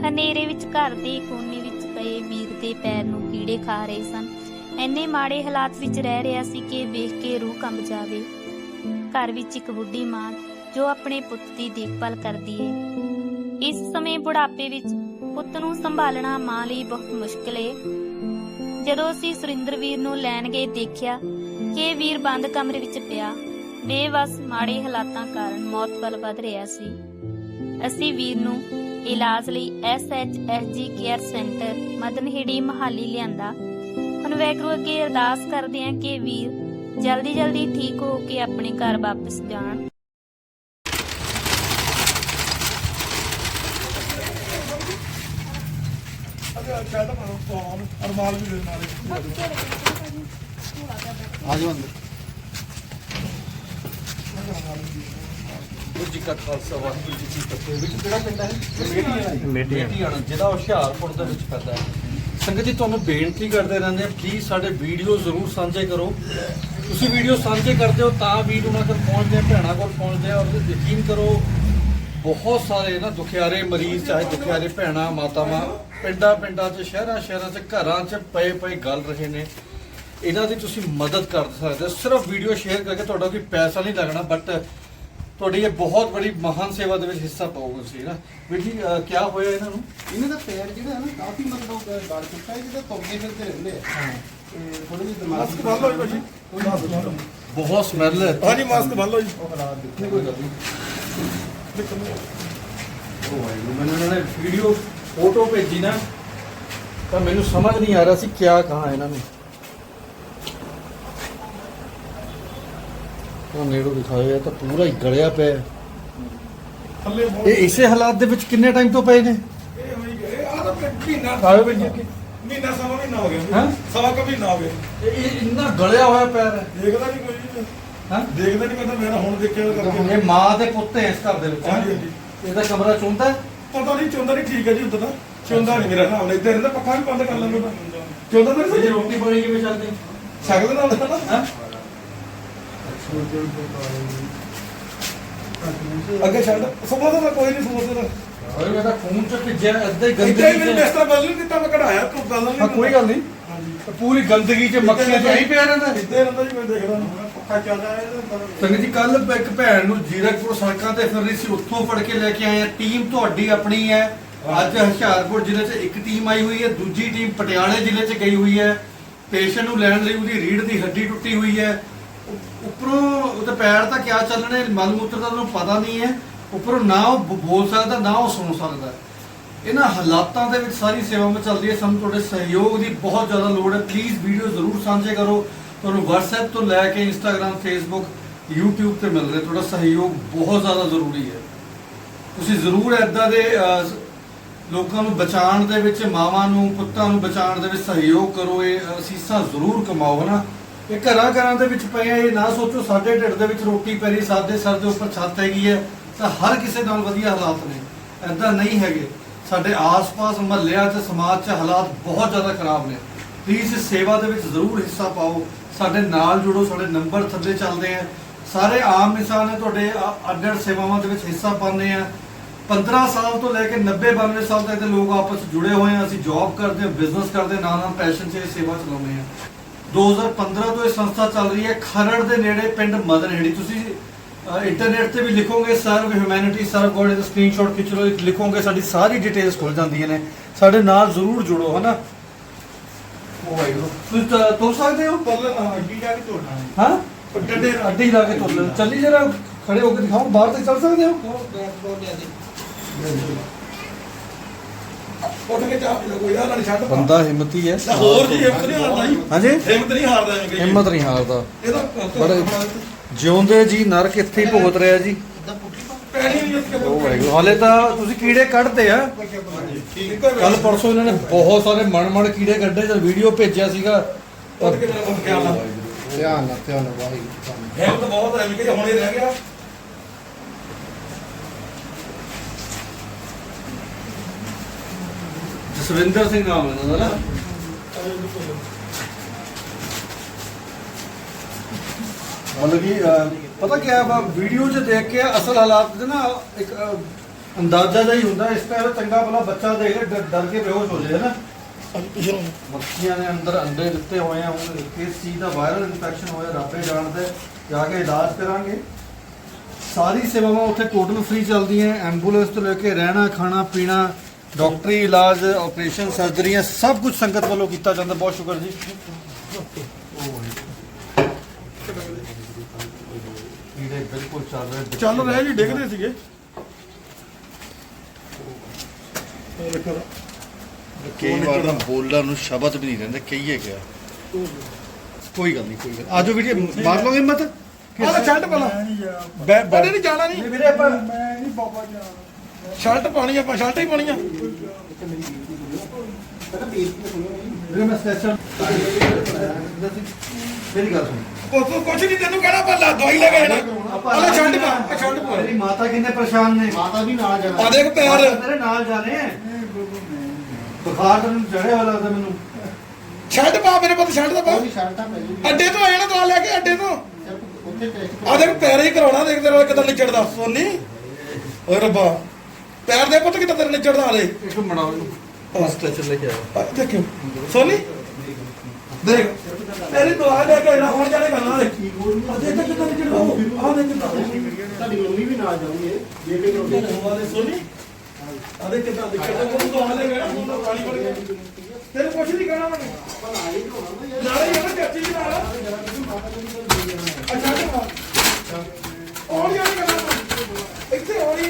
ਹਨੇਰੇ ਵਿੱਚ ਘਰ ਦੇ ਕੋਨੇ ਵਿੱਚ ਪਏ ਵੀਰ ਦੇ ਪੈਰ ਨੂੰ ਕੀੜੇ ਖਾ ਰਹੇ ਸਨ। ਐਨੇ ਮਾੜੇ ਹਾਲਾਤ ਵਿੱਚ ਰਹਿ ਰਿਹਾ ਸੀ ਕਿ ਵੇਖ ਕੇ ਰੂਹ ਕੰਬ ਜਾਵੇ। ਘਰ ਵਿੱਚ ਇੱਕ ਬੁੱਢੀ ਮਾਂ ਜੋ ਆਪਣੇ ਪੁੱਤ ਦੀ ਦੇਖਭਾਲ ਕਰਦੀ ਏ। ਇਸ ਸਮੇਂ ਬੁਢਾਪੇ ਵਿੱਚ ਪੁੱਤ ਨੂੰ ਸੰਭਾਲਣਾ ਮਾਂ ਲਈ ਬਹੁਤ ਮੁਸ਼ਕਲ ਏ। ਜਦੋਂ ਅਸੀਂ ਸੁਰਿੰਦਰ ਵੀਰ ਨੂੰ ਲੈਣ ਗਏ, ਦੇਖਿਆ ਕਿ ਵੀਰ ਬੰਦ ਕਮਰੇ ਵਿੱਚ ਪਿਆ। ਬੇਵਸ ਮਾੜੇ ਹਾਲਾਤਾਂ ਕਾਰਨ ਮੌਤ ਵੱਲ ਵਧ ਰਿਹਾ ਸੀ। ਅਸੀਂ ਵੀਰ ਨੂੰ ਇਲਾਜ ਲਈ SHSG care centre Madanheri Mohali ਲਿਆਂਦਾ। ਹੁਣ ਵੈਗਰੂ ਅੱਗੇ ਅਰਦਾਸ ਕਰਦੇ ਹਾਂ ਕਿ ਵੀਰ ਜਲਦੀ ਜਲਦੀ ਠੀਕ ਹੋ ਕੇ ਆਪਣੇ ਘਰ ਵਾਪਸ ਜਾਣ। ਆ ਜਾਓ ਅੰਦਰ। ਗੁਰੂ ਜੀ ਕਾ ਖਾਲਸਾ ਵਾਹਿਗੁਰੂ ਜੀ ਕੀ ਫਤਿਹ। ਵਿੱਚ ਕਿਹੜਾ ਪਿੰਡ ਹੈ? ਮੇਟੀਆਣਾ ਜਿਹੜਾ ਹੁਸ਼ਿਆਰਪੁਰ ਦੇ ਵਿੱਚ ਪੈਂਦਾ ਹੈ। ਸੰਗਤ ਜੀ ਤੁਹਾਨੂੰ ਬੇਨਤੀ ਕਰਦੇ ਰਹਿੰਦੇ ਆ ਪਲੀਜ਼ ਸਾਡੇ ਵੀਡੀਓ ਜ਼ਰੂਰ ਸਾਂਝੇ ਕਰੋ। ਤੁਸੀਂ ਵੀਡੀਓ ਸਾਂਝੇ ਕਰਦੇ ਹੋ ਤਾਂ ਵੀਰ ਉਹਨਾਂ ਕੋਲ ਪਹੁੰਚਦੇ ਆ ਭੈਣਾਂ ਕੋਲ ਪਹੁੰਚਦੇ ਆ ਔਰ ਯਕੀਨ ਕਰੋ ਬਹੁਤ ਸਾਰੇ ਨਾ ਦੁਖਿਆਰੇ ਮਰੀਜ਼ ਚਾਹੇ ਦੁਖਿਆਰੇ ਭੈਣਾਂ ਮਾਤਾਵਾਂ ਪਿੰਡਾਂ ਪਿੰਡਾਂ 'ਚ ਸ਼ਹਿਰਾਂ ਸ਼ਹਿਰਾਂ 'ਚ ਘਰਾਂ 'ਚ ਪਏ ਪਏ ਗੱਲ ਰਹੇ ਨੇ। ਇਹਨਾਂ ਦੀ ਤੁਸੀਂ ਮਦਦ ਕਰ ਸਕਦੇ ਹੋ। ਸਿਰਫ ਵੀਡੀਓ ਸ਼ੇਅਰ ਕਰਕੇ ਤੁਹਾਡਾ ਕੋਈ ਪੈਸਾ ਨਹੀਂ ਲੱਗਣਾ ਬਟ ਤੁਹਾਡੀ ਇਹ ਬਹੁਤ ਬੜੀ ਮਹਾਨ ਸੇਵਾ ਦੇ ਵਿੱਚ ਹਿੱਸਾ ਪਾਓਗੇ ਤੁਸੀਂ ਨਾ। ਵੀਰ ਜੀ ਕਿਆ ਹੋਇਆ ਇਹਨਾਂ ਨੂੰ? ਇਹਨਾਂ ਦਾ ਪੈਰ ਜਿਹੜਾ ਹੈ ਨਾ ਕਾਫੀ ਮਤਲਬ ਉਹ ਗੜ ਚੁੱਕਾ ਹੈ ਜਿਹਦਾ ਤੁਰਦੇ ਫਿਰਦੇ ਰਹਿੰਦੇ ਆ। ਤੇ ਥੋੜੀ ਜਿਹੀ ਦਿਮਾਗ ਮਾਸਕ ਬੰਨ ਲਓ ਜੀ ਭਾਜੀ ਮਾਸਕ ਬੰਨ ਲਓ ਬਹੁਤ ਸਮੈਲ ਹੈ। ਹਾਂਜੀ ਮਾਸਕ ਬੰਨ ਲਓ ਜੀ। ਉਹ ਹਾਲਾਤ ਦੇਖੋ ਕੋਈ ਗੱਲ ਨਹੀਂ। ਉਹ ਵਾਹਿਗੁਰੂ ਮੈਨੂੰ ਇਹਨਾਂ ਨੇ ਵੀਡੀਓ ਫੋਟੋ ਭੇਜੀ ਨਾ ਤਾਂ ਮੈਨੂੰ ਸਮਝ ਨਹੀਂ ਆ ਰਿਹਾ ਸੀ ਕਿਆ ਕਹਾਂ ਇਹਨਾਂ ਨੂੰ। ਉਹ ਨੇੜੋਂ ਦਿਖਾਇਆ ਤਾਂ ਪੂਰਾ ਹੀ ਗਲਿਆ ਪਿਆ ਹੈ। ਥੱਲੇ ਬਹੁਤ ਇਹ ਇਸੇ ਹਾਲਾਤ ਦੇ ਵਿੱਚ ਕਿੰਨੇ ਟਾਈਮ ਤੋਂ ਪਏ ਨੇ? ਇਹ ਹੋਈ ਗਏ ਆ ਤਾਂ ਮਹੀਨਾ ਆਇਓ ਵੀਰ ਜੀ ਅੱਗੇ। ਮਹੀਨਾ ਸਵਾ ਮਹੀਨਾ ਹੋ ਗਿਆ। ਹੈਂ? ਸਵਾ ਕੁ ਮਹੀਨਾ ਹੋ ਗਿਆ। ਇਹ ਇਹ ਇੰਨਾ ਗਲਿਆ ਹੋਇਆ ਪੈਰ ਹੈ। ਦੇਖਦਾ ਨਹੀਂ ਕੋਈ ਹਾਂ? ਦੇਖਦਾ ਨਹੀਂ ਕਹਿੰਦਾ ਮੈਂ ਤਾਂ ਹੁਣ ਦੇਖਿਆ ਕਰਕੇ। ਇਹ ਮਾਂ ਦੇ ਪੁੱਤ ਹੈ ਇਸ ਘਰ ਦੇ ਵਿੱਚ ਹਾਂਜੀ, ਹਾਂਜੀ। ਇਹਦਾ ਕਮਰਾ ਚੁੰਦਾ ਪਤਾ ਨਹੀਂ ਚੁੰਦਾ ਨਹੀਂ ਠੀਕ ਹੈ ਜੀ ਉਦੋਂ ਤਾਂ ਚੁੰਦਾ ਨਹੀਂ ਮੇਰਾ ਹਿਸਾਬ ਨਾਲ। ਇੱਧਰ ਇਹਦਾ ਪੱਖਾ ਵੀ ਬੰਦ ਕਰ ਲੈਂਦਾ। ਚੁੰਦਾ ਤਾਂ ਨਹੀਂ ਰੋਟੀ ਪਾਣੀ ਕਿਵੇਂ ਚੱਲਦੀ? ਸਕਦਾ ਨਾਲ। ਤਾਂ ਨਾ ਹਾਂ? ਅੱਗੇ ਛੱਡ ਸਮਝਦਾ ਤਾਂ ਕੋਈ ਨਹੀਂ ਸਮਝਦਾ ਓਏ ਮੇਰਾ ਖੂਨ ਚ ਭਿੱਜਿਆ ਅੱਧੇ ਇੱਥੇ ਹੀ ਗੰਦਗੀ ਮੈਨੂੰ ਚ ਬਿਸਤਰਾ ਬਦਲ ਨਹੀਂ ਦਿੱਤਾ ਮੈਂ ਕਢਾਇਆ ਤੂੰ ਗੱਲ ਨਹੀਂ ਹਾਂ ਕੋਈ ਗੱਲ ਨਹੀਂ। ਹਾਂਜੀ। ਪੂਰੀ ਗੰਦਗੀ ਚ ਮੱਖੀਆਂ ਚ ਐਂ ਪਿਆ ਰਹਿੰਦਾ। ਇੱਥੇ ਰਹਿੰਦਾ ਜੀ ਮੈਂ ਦੇਖਦਾ ਪੱਖਾ ਚੱਲ ਰਿਹਾ ਹੈ ਸੰਗਤ ਜੀ ਕੱਲ ਇੱਕ ਭੈਣ ਨੂੰ ਜੀਰਕਪੁਰ ਸੜਕਾਂ ਤੇ ਫਿਰ ਰਹੀ ਸੀ ਉੱਥੋਂ ਫੜ ਕੇ ਲੈ ਕੇ ਆਏ ਆ ਟੀਮ ਤੁਹਾਡੀ ਆਪਣੀ ਹੈ। ਅੱਜ ਹੁਸ਼ਿਆਰਪੁਰ ਜ਼ਿਲ੍ਹੇ 'ਚ ਇੱਕ ਟੀਮ ਆਈ ਹੋਈ ਹੈ ਦੂਜੀ ਟੀਮ ਪਟਿਆਲੇ ਜ਼ਿਲ੍ਹੇ 'ਚ ਗਈ ਹੋਈ ਹੈ। ਪੇਸ਼ੈਂਟ ਨੂੰ ਲੈਣ ਲਈ ਉਹਦੀ ਰੀੜ ਦੀ ਹੱਡੀ ਟੁੱਟੀ ਹੋਈ ਹੈ। ਉੱਪਰੋਂ ਉਹਦੇ ਪੈਰ ਤਾਂ ਕਿਆ ਚੱਲਣੇ ਮਲ ਮੂਤਰ ਦਾ ਉਹਨੂੰ ਪਤਾ ਨਹੀਂ ਹੈ। ਉੱਪਰੋਂ ਨਾ ਉਹ ਬ- ਬੋਲ ਸਕਦਾ ਨਾ ਉਹ ਸੁਣ ਸਕਦਾ। ਇਹਨਾਂ ਹਾਲਾਤਾਂ ਦੇ ਵਿੱਚ ਸਾਰੀ ਸੇਵਾਵਾਂ ਚੱਲਦੀ ਹੈ। ਸਾਨੂੰ ਤੁਹਾਡੇ ਸਹਿਯੋਗ ਦੀ ਬਹੁਤ ਜ਼ਿਆਦਾ ਲੋੜ ਹੈ। ਪਲੀਜ਼ ਵੀਡੀਓ ਜ਼ਰੂਰ ਸਾਂਝੇ ਕਰੋ। ਤੁਹਾਨੂੰ WhatsApp ਤੋਂ ਲੈ ਕੇ Instagram Facebook YouTube ਤੇ ਮਿਲ ਰਿਹਾ। ਤੁਹਾਡਾ ਸਹਿਯੋਗ ਬਹੁਤ ਜ਼ਿਆਦਾ ਜ਼ਰੂਰੀ ਹੈ। ਤੁਸੀਂ ਜ਼ਰੂਰ ਐਦਾਂ ਦੇ ਅਹ, ਲੋਕਾਂ ਨੂੰ ਬਚਾਉਣ ਦੇ ਵਿੱਚ ਮਾਵਾਂ ਨੂੰ ਪੁੱਤਾਂ ਨੂੰ ਬਚਾਉਣ ਦੇ ਵਿੱਚ ਸਹਿਯੋਗ ਕਰੋ। ਇਹ ਅਸੀਸਾਂ ਜ਼ਰੂਰ ਕਮਾਓ ਹਨਾ ਇਹ ਘਰਾਂ ਘਰਾਂ ਦੇ ਵਿੱਚ ਪਏ ਆ, ਇਹ ਨਾ ਸੋਚੋ ਸਾਡੇ ਢਿੱਡ ਦੇ ਵਿੱਚ ਰੋਟੀ ਪੈ ਰਹੀ ਸਾਡੇ ਸਰ ਦੇ ਉੱਪਰ ਛੱਤ ਹੈਗੀ ਹੈ ਤਾਂ ਹਰ ਕਿਸੇ ਨਾਲ ਵਧੀਆ ਹਾਲਾਤ ਨੇ। ਐਦਾਂ ਨਹੀਂ ਹੈਗੇ। ਸਾਡੇ ਆਸ-ਪਾਸ ਮਹੱਲਿਆਂ 'ਚ ਸਮਾਜ 'ਚ ਹਾਲਾਤ ਬਹੁਤ ਜ਼ਿਆਦਾ ਖਰਾਬ ਨੇ। ਪਲੀਜ਼ ਇਸ ਸੇਵਾ ਦੇ ਵਿੱਚ ਜ਼ਰੂਰ ਹਿੱਸਾ ਪਾਓ। ਸਾਡੇ ਨਾਲ ਜੁੜੋ ਸਾਡੇ ਨੰਬਰ ਥੱਲੇ ਚੱਲਦੇ ਆ। ਸਾਰੇ ਆਮ ਇਨਸਾਨ ਨੇ ਤੁਹਾਡੇ ਅ- ਅੱਡ-ਅੱਡ ਸੇਵਾਵਾਂ ਦੇ ਵਿੱਚ ਹਿੱਸਾ ਪਾਉਂਦੇ ਆ। 15 ਸਾਲ ਤੋਂ ਲੈ ਕੇ 90 92 ਸਾਲ ਤੱਕ ਦੇ ਲੋਕ ਆਪਸ ਜੁੜੇ ਹੋਏ ਆ। ਅਸੀਂ ਜੌਬ ਕਰਦੇ ਹਾਂ ਬਿਜ਼ਨਸ ਕਰਦੇ ਨਾਲ ਨਾਲ ਪੈਸ਼ਨ 'ਚ ਸੇਵਾ ਚਲਾਉਂਦੇ ਆ। 2015 ਤੋਂ ਇਹ ਸੰਸਥਾ ਚੱਲ ਰਹੀ ਹੈ ਖਰੜ ਦੇ ਨੇੜੇ ਪਿੰਡ ਮਦਨਹੇੜੀ ਤੁਸੀਂ ਇੰਟਰਨੈਟ ਤੇ ਵੀ ਲਿਖੋਗੇ ਸਰਵ ਹਿਊਮੈਨਿਟੀ ਸਰਵ ਗੋਡ ਦਾ ਸਕਰੀਨਸ਼ਾਟ ਖਿੱਚ ਲਓ ਲਿਖੋਗੇ ਸਾਡੀ ਸਾਰੀ ਡਿਟੇਲਸ ਖੁੱਲ ਜਾਂਦੀਆਂ ਨੇ। ਸਾਡੇ ਨਾਲ ਜ਼ਰੂਰ ਜੁੜੋ ਹਨਾ? ਉਹ ਵਾਹਿਗੁਰੂ ਤੁਸੀਂ ਤਾਂ ਤੁਰ ਸਕਦੇ ਹੋ? ਪਰਲੇ ਅੱਗੀ ਜਾ ਕੇ ਤੋੜਨਾ ਹੈ। ਹਾਂ? ਡੰਡੇ ਅੱਡੀ ਲਾ ਕੇ ਤੁਰ ਲੈ ਚੱਲੀ ਜਰਾ ਖੜੇ ਹੋ ਕੇ ਦਿਖਾਓ ਬਾਹਰ ਤੱਕ ਚੱਲ ਸਕਦੇ ਹੋ? ਉਹ ਬੈਟ ਬਾਲ ਲਿਆ ਦੇ ਉੱਠ ਕੇ ਚਾਹ ਪੀ ਲਓ ਕੋਈ ਯਾਰ ਨਾਲ ਛੱਡ ਪਾ। ਬੰਦਾ ਹਿੰਮਤੀ ਹੈ ਹੋਰ ਜੀ ਹਿੰਮਤ ਨਹੀਂ ਹਾਰਦਾ ਜੀ। ਹਾਂਜੀ? ਹਿੰਮਤ ਨਹੀਂ ਹਾਰਦਾ ਕਹੀਏ। ਹਿੰਮਤ ਨਹੀਂ ਹਾਰਦਾ। ਇਹਦਾ ਬੜੇ ਜਿਉਂਦੇ ਜੀ ਨਰਕ ਇੱਥੇ ਹੀ ਭੁਗਤ ਰਿਹਾ ਜੀ। ਪੈਣੀ ਨਹੀਂ ਇਸ ਹਾਲੇ ਤਾਂ ਤੁਸੀਂ ਕੀੜੇ ਕੱਢਦੇ ਆ। ਠੀਕ। ਹੈ। ਕੱਲ ਪਰਸੋਂ ਇਹਨਾਂ ਨੇ ਬਹੁਤ ਸਾਰੇ ਮਣ ਮਣ ਕੀੜੇ ਕੱਢੇ ਜਦ ਵੀਡੀਓ ਭੇਜਿਆ ਸੀਗਾ। ਉੱਠ ਕੇ ਮੇਰਾ ਧਿਆਨ ਨਾਲ ਧਿਆਨ ਨਾਲ ਵਾਹਿਗੁਰੂ ਹਿੰਮਤ ਬਹੁਤ ਐਵੇਂ ਕਿ ਹੁਣ ਇਹ ਰਹਿ ਗਿਆ। ਜਸਵਿੰਦਰ ਸਿੰਘ ਨਾਮ ਹੈ ਇਹਨਾਂ ਦਾ ਨਾ ਮਤਲਬ ਕਿ ਅਹ, ਪਤਾ ਕੀ ਹੈ ਵੀਡੀਓ 'ਚ ਦੇਖ ਕੇ ਅਸਲ ਹਾਲਾਤ ਦੇ ਨਾ ਇੱਕ ਅਹ, ਅੰਦਾਜ਼ਾ ਜਿਹਾ ਹੀ ਹੁੰਦਾ ਇਸ ਤਰ੍ਹਾਂ ਚੰਗਾ ਭਲਾ ਬੱਚਾ ਦੇਖ ਲੈ ਡਰ- ਡਰ ਕੇ ਬੇਹੋਸ਼ ਹੋ ਜਾਏ ਨਾ ਮੱਖੀਆਂ ਨੇ ਅੰਦਰ ਅੰਡੇ ਦਿੱਤੇ ਹੋਏ ਆ ਹੁਣ ਕਿਸ ਚੀਜ਼ ਦਾ ਵਾਇਰਲ ਇਨਫੈਕਸ਼ਨ ਹੋਇਆ ਰੱਬੇ ਜਾਣਦਾ ਹੈ। ਜਾ ਕੇ ਇਲਾਜ ਕਰਾਂਗੇ ਸਾਰੀ ਸੇਵਾਵਾਂ ਉੱਥੇ ਟੋਟਲ ਫ੍ਰੀ ਚੱਲਦੀਆਂ ਐਂਬੂਲੈਂਸ ਤੋਂ ਲੈ ਕੇ ਰਹਿਣਾ ਖਾਣਾ ਪੀਣਾ ਡਾਕਟਰੀ ਇਲਾਜ ਆਪਰੇਸ਼ਨ ਸਰਜਰੀਆਂ ਸਭ ਕੁਝ ਸੰਗਤ ਵੱਲੋਂ ਕੀਤਾ ਜਾਂਦਾ। ਬਹੁਤ ਸ਼ੁਕਰ ਜੀ। ਕੀੜੇ ਬਿਲਕੁਲ ਚੱਲ ਰਹੇ ਚੱਲ ਰਹੇ ਜੀ ਡਿੱਗਦੇ ਸੀਗੇ। ਕਈ ਵਾਰ ਨਾ ਬੋਲਣ ਨੂੰ ਸ਼ਬਦ ਵੀ ਨਹੀਂ ਰਹਿੰਦੇ ਕਹੀਏ ਕਿਆ। ਕੋਈ ਗੱਲ ਨਹੀਂ ਕੋਈ ਗੱਲ ਆਜੋ ਵੀਰੇ ਮਾਰ ਲਓਗੇ ਹਿੰਮਤ। ਆਹ ਸ਼ਰਟ ਪਾ ਲਾ ਬੈ ਬੜੇ ਨਹੀਂ ਜਾਣਾ ਨਹੀਂ। ਵੀਰੇ ਆਪਾਂ ਸ਼ਰਟ ਪਾਣੀ ਆਪਾਂ ਸ਼ਰਟ ਹੀ ਪਾਣੀ ਆ। ਮੇਰੀ ਗੱਲ ਸੁਣ। ਉਹ ਤੂੰ ਕੁਛ ਨਹੀਂ ਤੈਨੂੰ ਕਹਿਣਾ ਪੱਲਾ ਦਵਾਈ ਲੈ ਕੇ ਜਾਣਾ ਆਹ ਸ਼ਰਟ ਪਾ ਸ਼ਰਟ ਪਾ। ਮੇਰੀ ਮਾਤਾ ਕਿੰਨੇ ਪਰੇਸ਼ਾਨ ਨੇ। ਮਾਤਾ ਵੀ ਨਾਲ ਜਾਣਾ ਆ ਦੇਖ ਪੈਰ। ਤੇਰੇ ਨਾਲ ਜਾਣੇ ਬੁਖਾਰ ਤੈਨੂੰ ਚੜਿਆ ਵਾਲਾ ਲੱਗਦਾ ਮੈਨੂੰ। ਸ਼ਰਟ ਪਾ ਮੇਰੇ ਪੁੱਤ ਸ਼ਰਟ ਦਾ ਪਾ। ਕੋਈ ਸ਼ਰਟਾਂ ਪੈ ਜੀ ਅੱਡੇ ਤੋਂ ਆ ਜਾਣਾ ਦਵਾ ਲੈ ਕੇ ਅੱਡੇ ਤੋਂ। ਸਿਰਫ ਉੱਥੇ ਟੈਸਟ ਆ ਦੇਖ ਪੈਰ ਹੀ ਕਰਾਉਣਾ ਦੇਖ ਤੇਰਾ ਕਿਦਾਂ ਨਿਚੜਦਾ ਸੋਨੀ। ਓਏ ਰੱਬਾ। ਪੈਰ ਦੇ ਪੁੱਤ ਕਿਦਾਂ ਤੇਰੇ ਨਿਚੜਦਾ ਆ ਦੇ ਇੱਕ ਮੜਾਓ ਇਹਨੂੰ ਸਟ੍ਰੈਚਰ ਲੈ ਕੇ ਆਓ ਆ ਦੇਖਿਓ। ਸੋਨੀ? ਦੇਖ ਤੇਰੀ ਦਵਾ ਲੈ ਕੇ ਆਣਾ ਹੁਣ ਜਾਣੇ ਕਰਨਾ ਦੇ ਆ ਦੇਖ ਤਾਂ ਕਿਦਾਂ ਨਿਚੜਦਾ ਆ ਦੇਖ ਕਿਦਾਂ। ਤੁਹਾਡੀ ਮੰਮੀ ਵੀ ਨਾਲ ਜਾਊਗੇ। ਬੇਟੇ ਨੂੰ ਦਵਾ ਦੇ ਸੋਨੀ। ਦੇਖ ਕਿਦਾਂ ਨਿਚੜਦਾ ਕੋਈ ਦਵਾ ਲੈ ਗਿਆ ਹੁਣ ਤਾਂ ਪਾਣੀ ਪੜ ਗਿਆ। ਤੈਨੂੰ ਕੁਛ ਨਹੀਂ ਕਹਿਣਾ ਮੈਂ ਨਾਲੇ ਇਹ ਨਾ ਚਾਚੀ ਜੀ ਨਾਲ ਅੱਛਾ ਅੱਛਾ ਔਰ ਯਾਰ ਕਰਨਾ ਇੱਥੇ ਔਰੀ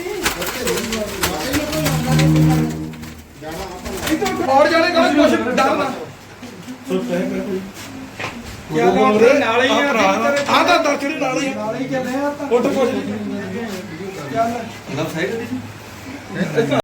ਇੱਥੇ ਔਰ ਜਾਣੇ ਕਰਨਾ ਕੁਛ ਡਰਨਾ ਸੁਣ ਪੈ ਪੈ ਕੀ ਨਾਮ ਰੇ ਨਾਲ ਹੀ ਆ? ਆ ਤਾਂ ਦਰਚੜੀ ਨਾਲ ਹੀ ਨਾਲ ਹੀ ਚੱਲੇ ਆ ਉੱਠ ਕੁਛ ਨਹੀਂ ਨਾ ਸਾਈਡ ਦੇ